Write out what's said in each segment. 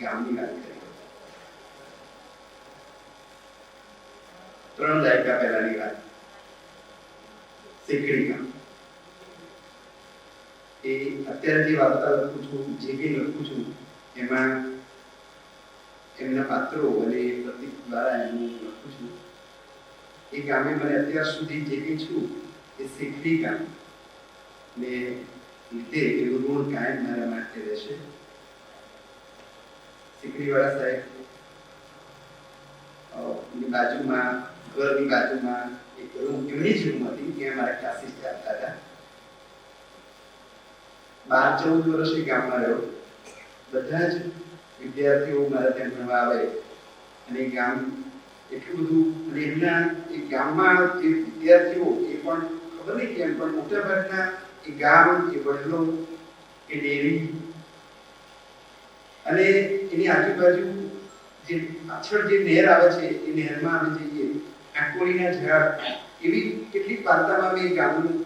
એ ગામની વાત કરી ત્રણ દાયકા પહેલાની વાત શેકડી ગામ એ અત્યારે જે વાર્તા લખું છું જે કંઈ લખું છું એમાં એમના પાત્રો અને પ્રતિક દ્વારા એનું લખું છું એ ગામે મને અત્યાર સુધી જે કંઈ છું એ શીખડી ગામ ને લીધે એવું ઋણ કાયમ મારા માટે રહેશે શીકડીવાળા સાહેબ બાજુમાં, ઘરની બાજુમાં એક રૂમ એમની જ રૂમ હતી, ત્યાં મારા ક્લાસીસ ચાલતા હતા. બાર ચૌદ વર્ષ ગામમાં રહ્યો બધા જ વિદ્યાર્થીઓ મારા ત્યાં ભણવા આવે અને ગામ એટલું બધું, અને એમના એ ગામમાં જે વિદ્યાર્થીઓ, એ પણ ખબર નહીં કેમ, પણ મોટાભાગના એ ગામ, એ વડલો, એ ડેરી અને એની આજુબાજુ જે પાછળ જે નહેર આવે છે, એ નહેરમાં અમે જઈએ આંકોળીના ઝાડ, એવી કેટલીક વાર્તામાં મેં ગામનું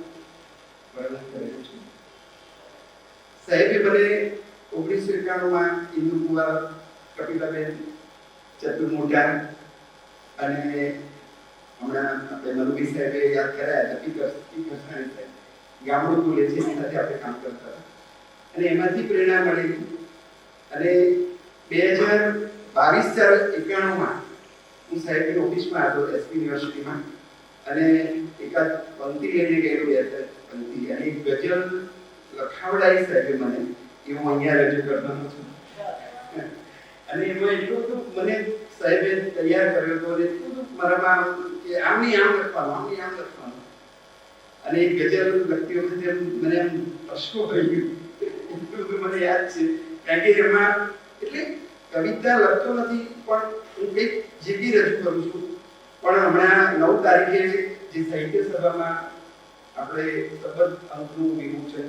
વર્ણન કરેલું છે. સાહેબે મને ઓગણીસો એકાણુંમાં ઇન્દુ કુંવર કપિલાબેન ચતુર્મોઢા અને હમણાં આપણે મનુભી સાહેબે યાદ કરાયા હતા પીકર પીકર ગામડું બોલે છે એની સાથે આપણે કામ કરતા હતા. અને એમાંથી પ્રેરણા મળી. અને બે હજાર બાવીસ ચાર એકાણુંમાં હું સાહેબની ઓફિસમાં હતો એસપી યુનિવર્સિટીમાં અને એકાદ પંક્તિ લઈને ગયેલો બે હજાર પંક્તિ. અને ગઝલ લખાવડાવી સાહેબે મને, એ હું અહીંયા રજૂ કરવાનો છું. અને એમાં એટલું બધું મને સાહેબે તૈયાર કર્યો હતો અને એટલું બધું મારામાં કે આમ નહીં આમ લખવાનું આમ નહીં આમ લખવાનું. અને એ ગઝલ લખતી વખતે મને એમ અશ્કો થઈ ગયું એટલું બધું મને યાદ છે. કારણ કે એટલે કવિતા લખતો નથી, પણ હું કંઈક જીવી રજૂ કરું છું. પણ હમણાં નવ તારીખે જે સાહિત્ય સભામાં આપણે સબંધ અંકનું વિમોચન છે,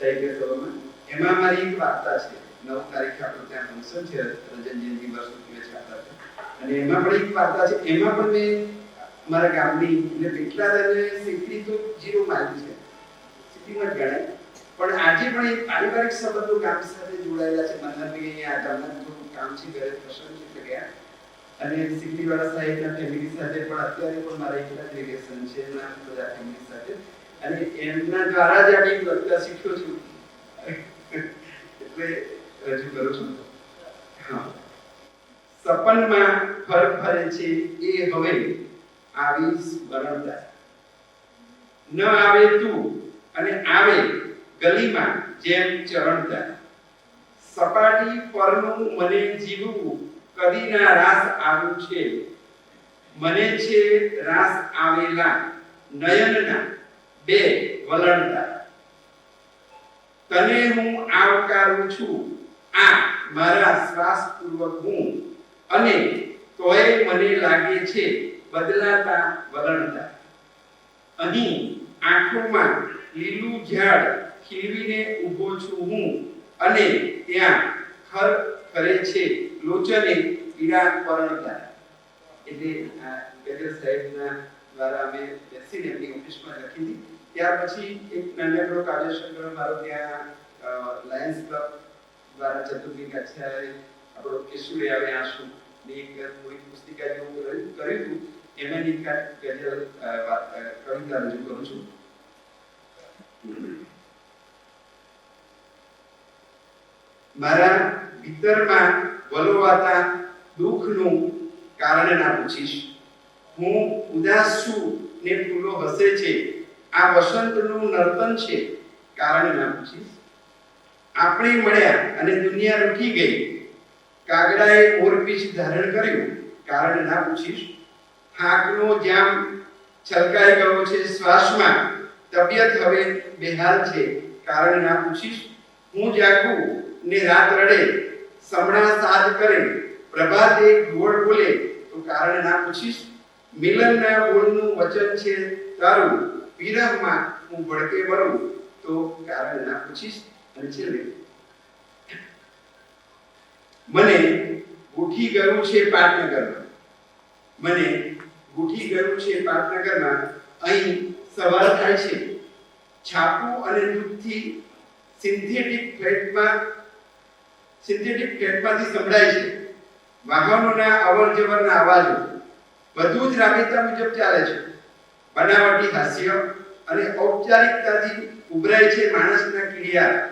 સાહિત્ય સભામાં, એમાં મારી એક વાર્તા છે. નવ તારીખે આપણું ત્યાં ફંક્શન છે, રજન જયંતિ વર્ષ ઉજવે છે. અને એમાં પણ એક વાર્તા છે. એમાં પણ મેં મારા ગામની, એટલે પેટલાદ અને સિકરી તો જીરો મારી છે. સિટીમાં જ ગણાય. પણ આજે પણ એ પારિવારિક સંબંધો કામ સાથે જોડાયેલા છે. મન્નતભાઈ આ ગામના કામ છે, ઘરે પ્રસંગ છે ગયા. અને સિકરીવાળા સાહેબના ફેમિલી સાથે પણ અત્યારે પણ મારા એકલા જ રિલેશન છે એમના બધા ફેમિલી સાથે. અને એમના દ્વારા જ આ કંઈક શીખ્યો છું. એટલે રજૂ કરું છું. હા. સપનમાં ફર ફરે છે, એ હવે આવી સ્મરણતા. ન આવે તું અને આવે ગલીમાં જેમ ચરણતા સપાટી પરનું મને જીવવું કદીના રાસ આવ્યું છે. મને છે રાસ આવેલા નયનના બે વલણતા તને હું આવકારું છું. આ મારા શ્વાસ પૂર્વક હું. અને તોય મને લાગે છે બદલાતા વલણતા અહીં આંખોમાં લીલું ઝાડ ખીલવીને ઊભો છું હું? અને ત્યાં ખર કરે છે લોચને પીડા પરણતા એટલે આ ગજર સાહેબના દ્વારા અમે બેસીને એમની ઓફિસમાં લખી હતી. ત્યાર પછી એક નાનકડો કાવ્ય મારો ત્યાં લાયન્સ ક્લબ દ્વારા ચતુર્થી કક્ષાએ આપણો કેસુડે આવે આંસુ. ની એક કોઈ પુસ્તિકા જેવું કર્યું હતું. એમાં નિકાલ ગઝલ કવિતા રજૂ કરું છું. મારા ભીતરમાં વલોવાતા દુઃખનું કારણ ના પૂછીશ. હું ઉદાસ છું ને ફૂલો હસે છે. આ વસંતનું નર્તન છે, કારણ ના પૂછીશ. આપણે મળ્યા અને દુનિયા રૂકી ગઈ. કાગડાએ મોરપીછ ધારણ કર્યું, કારણ ના પૂછીશ. હાકનો જામ છલકાઈ ગયો છે શ્વાસમાં. તબિયત હવે બેહાલ છે, કારણ ના પૂછીશ. હું જાગું ને રાત રડે સમણા સાજ કરે, પ્રભાતે ઘોડ બોલે, તો કારણ ના પૂછીશ? મિલનના બોલનું વચન છે તારું વિરહમાં હું ભડકે મરું, તો કારણ ના પૂછીશ? અને છેલ્લે, મને ગુઠી ગયું છે પાટનગરમાં. મને ગુઠી ગયું છે પાટનગરમાં, અહીં સવાર થાય છે. છાપું અને દૂધથી સિન્થેટિક ફ્લેટમાં સિન્થેટિક ટેપમાંથી સંભળાય છે. વાહનોના અવર જવરના અવાજો બધું જ રાબેતા મુજબ ચાલે છે. બનાવટી હાસ્ય અને ઔપચારિકતાથી ઉભરાય છે માણસના ક્રિયા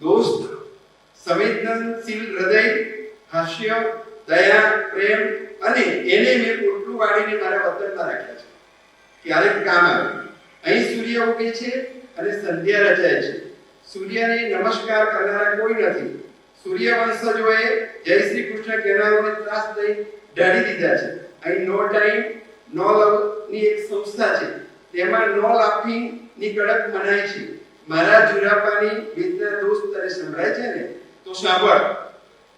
દોસ્ત, સંવેદનશીલ હૃદય, હાસ્ય, દયા, પ્રેમ અને એને મેં પોટલું વાળીને મારા વતનમાં રાખ્યા છે. ક્યારેક કામ આવે. અહીં સૂર્ય ઉગે છે અને સંધ્યા રચાય છે. સૂર્યને નમસ્કાર કરનારા કોઈ નથી. સૂર્યવંશજોએ જય શ્રી કૃષ્ણ કહેનારોને ત્રાસ દઈ ઢાળી દીધા છે. અહીં નો ટાઈમ નો લવની એક સંસ્થા છે. તેમાં નો લાફિંગની કડક મનાય છે. મારા જુરાપાની વિદ્યા દોસ્ત તને સંભળાય છે ને? તો સાંભળ.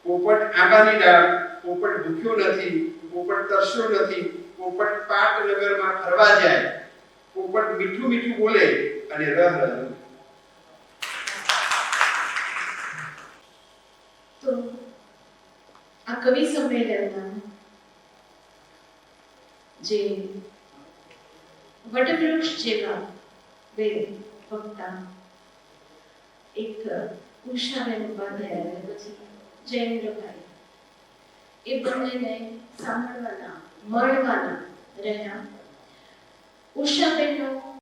પોપટ આંબાની ડાળ, પોપટ ભૂખ્યો નથી, પોપટ તરસ્યો નથી, પોપટ પાટનગરમાં ફરવા જાય. પોપટ મીઠું મીઠું બોલે અને રહ રહ તો આ કવિ સંમેલનમાં જે વટવૃક્ષ જેવા બે વક્તા એક ઉષાબેન ઉપાધ્યાય અને પછી જયેન્દ્રભાઈ, એ બંનેને સાંભળવાના, મળવાના રહ્યા. ઉષાબેનનો